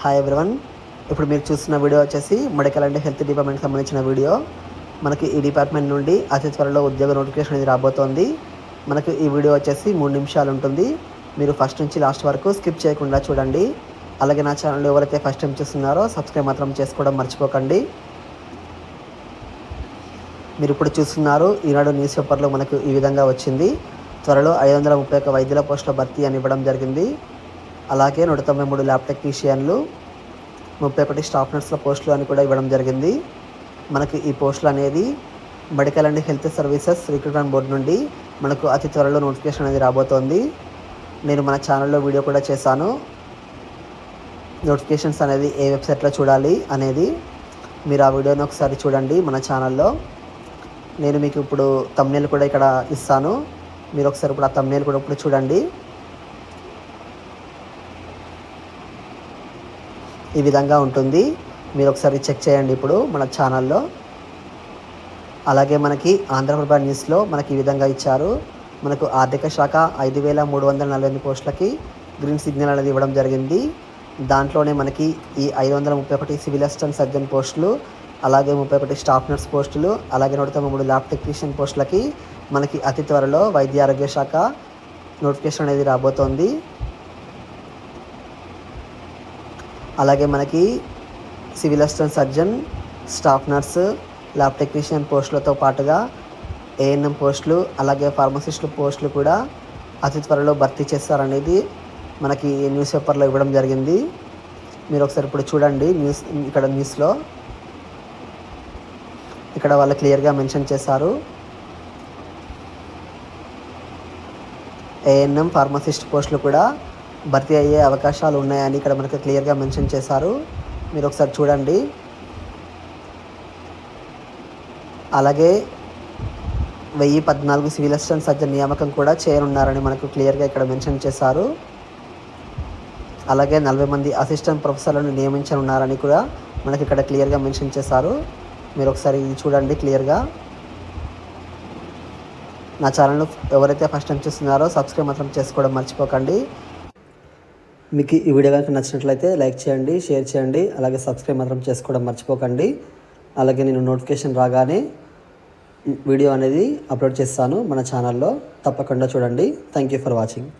Hi everyone ఇప్పుడు మీరు చూస్తున్న వీడియో వచ్చేసి మెడికల్ అండ్ హెల్త్ డిపార్ట్మెంట్కి సంబంధించిన వీడియో. మనకి ఈ డిపార్ట్మెంట్ నుండి అతి త్వరలో ఉద్యోగ నోటిఫికేషన్ అనేది రాబోతోంది. మనకు ఈ వీడియో వచ్చేసి మూడు నిమిషాలు ఉంటుంది. మీరు ఫస్ట్ నుంచి లాస్ట్ వరకు స్కిప్ చేయకుండా చూడండి. అలాగే నా ఛానల్ ఎవరైతే ఫస్ట్ టైం చూస్తున్నారో సబ్స్క్రైబ్ మాత్రం చేసుకోవడం మర్చిపోకండి. మీరు ఇప్పుడు చూస్తున్నారు ఈనాడు న్యూస్ పేపర్లో మనకు ఈ విధంగా వచ్చింది. త్వరలో ఐదు వందల ముప్పై ఒక్క వైద్యుల పోస్టుల భర్తీ అని ఇవ్వడం జరిగింది. అలాగే నూట తొంభై మూడు ల్యాబ్ టెక్నీషియన్లు ముప్పై ఒకటి స్టాఫ్ నర్సుల పోస్టులు అని కూడా ఇవ్వడం జరిగింది. మనకి ఈ పోస్టులు అనేది medical and health services recruitment board నుండి మనకు అతి త్వరలో నోటిఫికేషన్ అనేది రాబోతోంది. నేను మన ఛానల్లో వీడియో కూడా చేశాను. నోటిఫికేషన్స్ అనేది ఏ వెబ్సైట్లో చూడాలి అనేది మీరు ఆ వీడియోని ఒకసారి చూడండి మన ఛానల్లో. నేను మీకు ఇప్పుడు తమ్నేల్ కూడా ఇక్కడ ఇస్తాను. మీరు ఒకసారి ఇప్పుడు ఆ తమ్నేల్ కూడా ఇప్పుడు చూడండి. ఈ విధంగా ఉంటుంది. మీరు ఒకసారి చెక్ చేయండి ఇప్పుడు మన ఛానల్లో. అలాగే మనకి ఆంధ్రప్రభ న్యూస్లో మనకి ఈ విధంగా ఇచ్చారు. మనకు ఆర్థిక శాఖ ఐదు వేల మూడు వందల నలభై ఎనిమిది పోస్టులకి గ్రీన్ సిగ్నల్ అనేది ఇవ్వడం జరిగింది. దాంట్లోనే మనకి ఈ ఐదు వందల ముప్పై ఒకటి సివిల్ అసిస్టెంట్ సర్జన్ పోస్టులు అలాగే ముప్పై ఒకటి స్టాఫ్ నర్స్ పోస్టులు అలాగే నూట తొంభై మూడు ల్యాబ్ టెక్నీషియన్ పోస్టులకి మనకి అతి త్వరలో వైద్య ఆరోగ్య శాఖ నోటిఫికేషన్ అనేది రాబోతోంది. అలాగే మనకి civil assistant surgeon staff nurse lab technician పోస్టులతో పాటుగా ఏఎన్ఎం పోస్టులు అలాగే ఫార్మసిస్టుల పోస్టులు కూడా అతి త్వరలో భర్తీ చేస్తారనేది మనకి న్యూస్ పేపర్లో ఇవ్వడం జరిగింది. మీరు ఒకసారి ఇప్పుడు చూడండి న్యూస్ ఇక్కడ న్యూస్లో. ఇక్కడ వాళ్ళు క్లియర్గా మెన్షన్ చేశారు. ఏఎన్ఎం ఫార్మసిస్ట్ పోస్టులు కూడా భర్తీ అయ్యే అవకాశాలు ఉన్నాయని ఇక్కడ మనకు క్లియర్గా మెన్షన్ చేశారు. మీరు ఒకసారి చూడండి. అలాగే వెయ్యి పద్నాలుగు సివిల్ అసిస్టెంట్ సర్జన్ నియామకం కూడా చేయనున్నారని మనకు క్లియర్గా ఇక్కడ మెన్షన్ చేశారు. అలాగే నలభై మంది అసిస్టెంట్ ప్రొఫెసర్లను నియమించనున్నారని కూడా మనకి ఇక్కడ క్లియర్గా మెన్షన్ చేశారు. మీరు ఒకసారి ఇది చూడండి క్లియర్గా. నా ఛానల్ ఎవరైతే ఫస్ట్ టైం చూస్తున్నారో సబ్స్క్రైబ్ మాత్రం చేసుకోవడం మర్చిపోకండి. మీకు ఈ వీడియో కనుక నచ్చినట్లయితే లైక్ చేయండి షేర్ చేయండి అలాగే సబ్స్క్రైబ్ మాత్రం చేసుకోవడం మర్చిపోకండి. అలాగే నేను నోటిఫికేషన్ రాగానే వీడియో అనేది అప్లోడ్ చేస్తాను మన ఛానల్లో. తప్పకుండా చూడండి. Thank you for watching